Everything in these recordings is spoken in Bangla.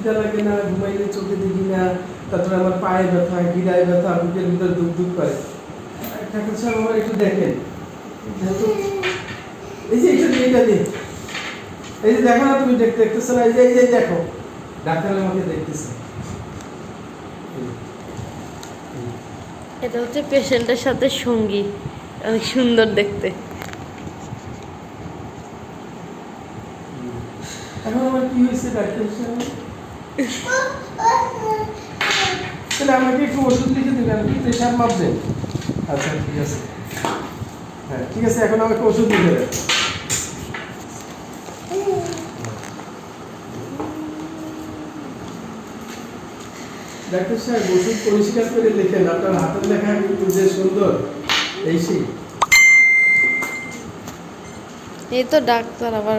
খিদা লাগে না ঘুমাইলে চোখে দেখি না তারপরে আমার পায়ে ব্যথা গিরায় ব্যথা বুকের ভিতর দুঃখ দুঃখ করে। ডাক্তার সাহেব আমার একটু দেখেন। এই যে একটু এইটা দিন। এই যে দেখো না তুমি দেখতে দেখতেছো না? এই যে এই যে দেখো। ডাক্তার আমাকে দেখতেছে। এটা হচ্ছে পেশেন্টের সাথে সঙ্গী। অনেক সুন্দর দেখতে। এখন আমার কি হয়েছে ডাক্তার সাহেব তাহলে আমাকে একটু ওষুধ লিখে দেবেন প্রেশার মাপবেন আচ্ছা ঠিক আছে। হ্যাঁ ঠিক আছে, এখন আমাকে ওষুধ লিখে দেন। ডাক্তার সাহেব, ওষুধ পরিষ্কার করে লিখেন, আপনার হাতের লেখা কিন্তু যে সুন্দর, এই সেই। এই তো ডাক্তার, আবার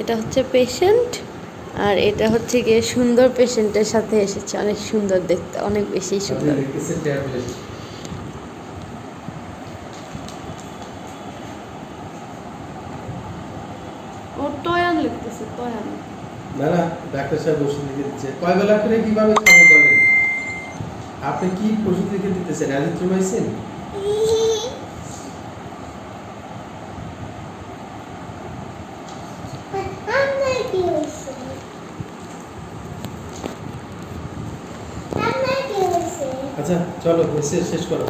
এটা হচ্ছে পেশেন্ট আর এটা হচ্ছে গিয়ে সুন্দর পেশেন্টের সাথে এসেছে অনেক সুন্দর দেখতে অনেক বেশি সুন্দর। ও টয়ান লিখতেছে না না ডাক্তার সাহেব ওষুধ লিখে দিচ্ছে। কয় বেলা করে কীভাবে খাব বলেন? আপনি কি ওষুধ লিখে দিতেছেন? অ্যাজিথ্রোমাইসিন? আচ্ছা চলো শেষ শেষ করো।